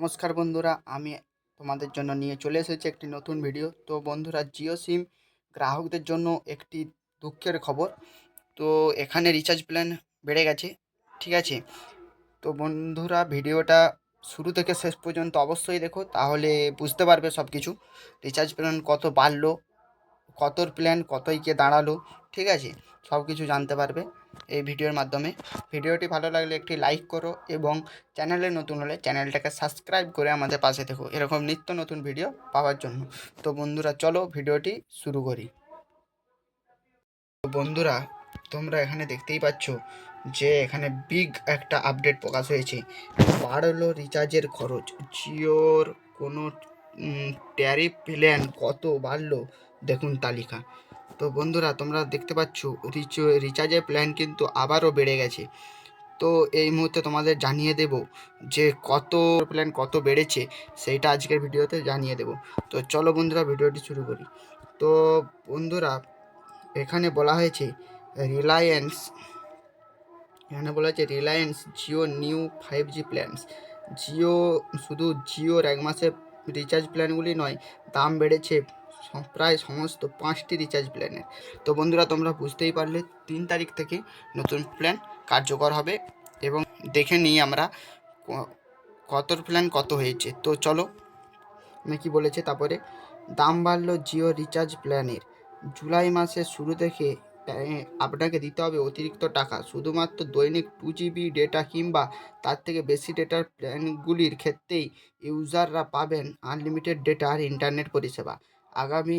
নমস্কার বন্ধুরা, আমি তোমাদের জন্য নিয়ে চলে এসেছি একটি নতুন ভিডিও তো বন্ধুরা জিও সিম গ্রাহকদের জন্য একটি দুঃখের খবর। তো এখানে রিচার্জ প্ল্যান বেড়ে গেছে, ঠিক আছে? তো বন্ধুরা ভিডিওটা শুরু থেকে শেষ পর্যন্ত অবশ্যই দেখো, তাহলে বুঝতে পারবে সব কিছু রিচার্জ প্ল্যান কত বাড়লো, কতর প্ল্যান কতই কে দাঁড়াল ঠিক আছে? সব কিছু জানতে পারবে এই ভিডিওর মাধ্যমে। ভিডিওটি ভালো লাগলে একটি লাইক করো এবং চ্যানেলে নতুন হলে চ্যানেলটাকে সাবস্ক্রাইব করে আমাদের পাশে থেকো। এরকম নিত্য নতুন ভিডিও পাওয়ার জন্য। তো বন্ধুরা, চলো ভিডিওটি শুরু করি। বন্ধুরা, তোমরা এখানে দেখতেই পাচ্ছ যে এখানে বিগ একটা আপডেট প্রকাশ হয়েছে। বাড়লো রিচার্জের খরচ। জিওর কোনো ট্যারিফ প্ল্যান কত বাড়লো? দেখুন তালিকা। তো বন্ধুরা, তোমরা দেখতে পাচ্ছ রিচার্জের প্ল্যান কিন্তু আবারও বেড়ে গেছে। তো এই মুহূর্তে তোমাদের জানিয়ে দেব যে কত প্ল্যান কত বেড়েছে, সেইটা আজকের ভিডিওতে জানিয়ে দেব। তো চলো বন্ধুরা, ভিডিওটি শুরু করি। তো বন্ধুরা, এখানে বলা হয়েছে রিলায়েন্স এখানে বলা হয়েছে Reliance Jio new five G plans Jio শুধু জিওর এক মাসের রিচার্জ প্ল্যানগুলি নয়, দাম বেড়েছে প্রায় সমস্ত পাঁচটি রিচার্জ প্ল্যানের তো বন্ধুরা, তোমরা বুঝতেই পারলে, তিন তারিখ থেকে নতুন প্ল্যান কার্যকর হবে এবং দেখে নিই আমরা ক- কত প্ল্যান কত হয়েছে। তো চলো, আমি কি বলেছে তারপরে? দাম বাড়লো জিও রিচার্জ প্ল্যানের জুলাই মাসের শুরু থেকে আপনাকে দিতে হবে অতিরিক্ত টাকা। শুধুমাত্র দৈনিক টু জিবি ডেটা কিংবা তার থেকে বেশি ডেটার প্ল্যানগুলির ক্ষেত্রেই ইউজাররা পাবেন আনলিমিটেড ডেটা আর ইন্টারনেট পরিষেবা। আগামী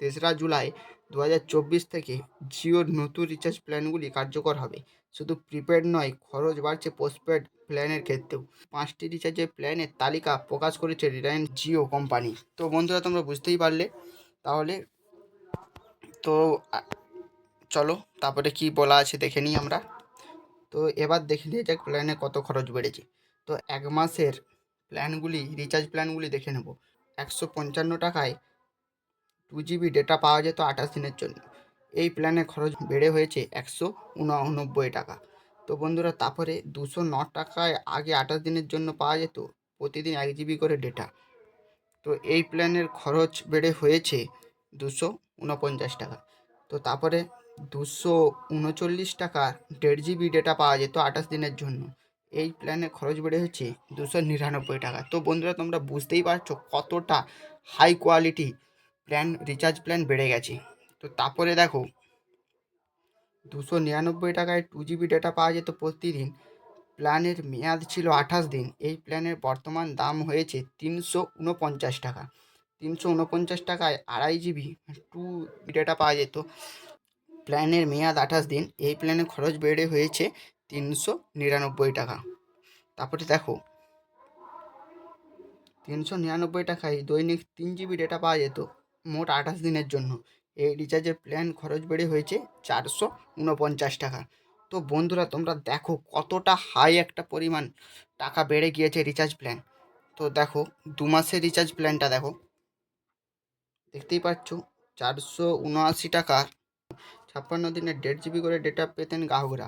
তেসরা জুলাই দু হাজার চব্বিশ থেকে জিওর নতুন রিচার্জ প্ল্যানগুলি কার্যকর হবে। শুধু প্রিপেড নয়, খরচ বাড়ছে পোস্টপেড প্ল্যানের ক্ষেত্রেও। পাঁচটি রিচার্জের প্ল্যানের তালিকা প্রকাশ করেছে রিলায়েন্স জিও কোম্পানি তো বন্ধুরা, তোমরা বুঝতেই পারলে। তাহলে তো চলো, তারপরে কি বলা আছে দেখে নিই আমরা। তো এবার দেখে নিয়ে যাক প্ল্যানে কত খরচ বেড়েছে। তো এক মাসের প্ল্যানগুলি রিচার্জ প্ল্যানগুলি দেখে নেব। একশো পঞ্চান্ন টাকায় টু জিবি ডেটা পাওয়া যেত আঠাশ দিনের জন্য। এই প্ল্যানে খরচ বেড়ে হয়েছে একশো উননব্বই টাকা। তো বন্ধুরা, তারপরে দুশো ন টাকায় আগে আঠাশ দিনের জন্য পাওয়া যেত, প্রতিদিন এক জিবি করে ডেটা তো এই প্ল্যানের খরচ বেড়ে হয়েছে দুশো উনপঞ্চাশ টাকা। তো তারপরে দুশো উনচল্লিশ টাকার দেড় জিবি ডেটা পাওয়া যেত আঠাশ দিনের জন্য। এই প্ল্যানে খরচ বেড়ে হচ্ছে দুশো নিরানব্বই টাকা। তো বন্ধুরা, তোমরা বুঝতেই পারছ কতটা high quality plan recharge plan বেড়ে গেছে। তো তারপরে দেখো, দুশো নিরানব্বই টাকায় টু জিবি ডেটা পাওয়া যেত প্রতিদিন। প্ল্যানের মেয়াদ ছিল আঠাশ দিন। এই প্ল্যানের বর্তমান দাম হয়েছে তিনশো উনপঞ্চাশ টাকা। তিনশো উনপঞ্চাশ টাকায় আড়াই জিবি টু ডেটা পাওয়া যেত। প্ল্যানের মেয়াদ আঠাশ দিন। এই প্ল্যানের খরচ বেড়ে হয়েছে তিনশো নিরানব্বই টাকা। তারপরে দেখো, তিনশো নিরানব্বই টাকায় দৈনিক তিন জিবি ডেটা পাওয়া যেত মোট আঠাশ দিনের জন্য। এই রিচার্জের প্ল্যান খরচ বেড়ে হয়েছে চারশো উনপঞ্চাশ টাকা। তো বন্ধুরা, তোমরা দেখো কতটা হাই একটা পরিমাণ টাকা বেড়ে গিয়েছে রিচার্জ প্ল্যান তো দেখো, দু মাসের রিচার্জ প্ল্যানটা দেখো। দেখতেই পাচ্ছ, চারশো উনআশি টাকা ছাপ্পান্ন দিনের দেড় জিবি করে ডেটা পেতেন গ্রাহকরা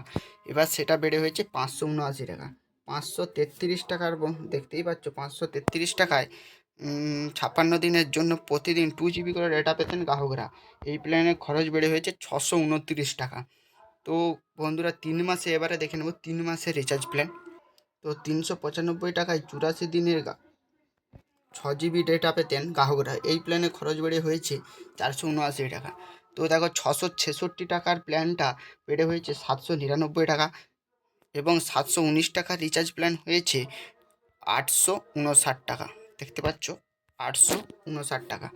এবার সেটা বেড়ে হয়েছে পাঁচশো উনআশি টাকা। পাঁচশো তেত্রিশ টাকার দেখতেই পাচ্ছ, পাঁচশো তেত্রিশ টাকায় ছাপ্পান্ন দিনের জন্য প্রতিদিন টু জিবি করে ডেটা পেতেন গ্রাহকরা এই প্ল্যানের খরচ বেড়ে হয়েছে ছশো উনত্রিশ টাকা। তো বন্ধুরা, তিন মাসে এবারে দেখে নেব, তিন মাসের রিচার্জ প্ল্যান তো তিনশো পঁচানব্বই টাকায় চুরাশি দিনের ছ জিবি ডেটা পেতেন গ্রাহকরা এই প্ল্যানে খরচ বেড়ে হয়েছে চারশো উনআশি টাকা। তো দেখো ছশো ছেষট্টি টাকার প্ল্যানটা বেড়ে হয়েছে সাতশো নিরানব্বই টাকা এবং সাতশো উনিশ টাকার রিচার্জ প্ল্যান হয়েছে আটশো উনষাট টাকা। দেখতে পাচ্ছ? আটশো উনষাট টাকা।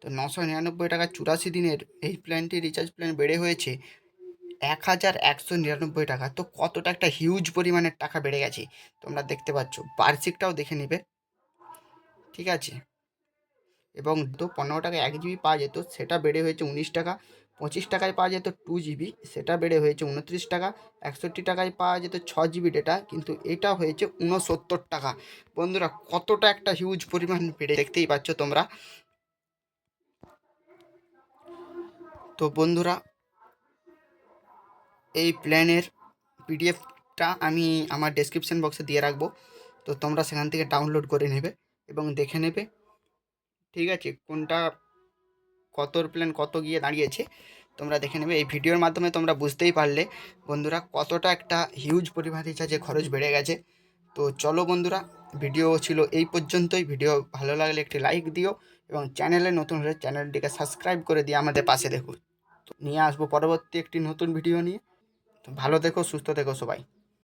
তো নশো নিরানব্বই টাকা চুরাশি দিনের এই প্ল্যানটি রিচার্জ প্ল্যান বেড়ে হয়েছে এক হাজার একশো নিরানব্বই টাকা। তো কতটা একটা হিউজ পরিমাণের টাকা বেড়ে গেছে তোমরা দেখতে পাচ্ছ। বার্ষিকটাও দেখে নেবে। ঠিক আছে? এবং তো পনেরো টাকায় এক জিবি পাওয়া যেত, সেটা বেড়ে হয়েছে উনিশ টাকা। পঁচিশ টাকায় পাওয়া যেত টু জিবি সেটা বেড়ে হয়েছে উনত্রিশ টাকা। একষট্টি টাকায় পাওয়া যেত ছ জিবি ডেটা কিন্তু এটা হয়েছে উনসত্তর টাকা। বন্ধুরা, কতটা একটা হিউজ পরিমাণ বেড়ে দেখতেই পাচ্ছ তোমরা। তো বন্ধুরা, এই প্ল্যানের পিডিএফটা আমি আমার ডেসক্রিপশন বক্সে দিয়ে রাখব। তো তোমরা সেখান থেকে ডাউনলোড করে নেবে এবং দেখে নেবে। ঠিক আছে? কোনটা কতর প্ল্যান কত গিয়ে দাঁড়িয়েছে? তোমরা দেখে নেবে। এই ভিডিওর মাধ্যমে তোমরা বুঝতেই পারলে। বন্ধুরা, কতটা একটা হিউজ পরিমাণ রিচার্জে খরচ বেড়ে গেছে। তো চলো বন্ধুরা ভিডিও ছিল এই পর্যন্তই। ভিডিও ভালো লাগলে একটি লাইক দিও এবং চ্যানেলে নতুন হলে চ্যানেলটিকে সাবস্ক্রাইব করে দিয়ে আমাদের পাশে দেখো। তো নিয়ে আসব পরবর্তী একটি নতুন ভিডিও নিয়ে। ভালো দেখো সুস্থ দেখো সবাই।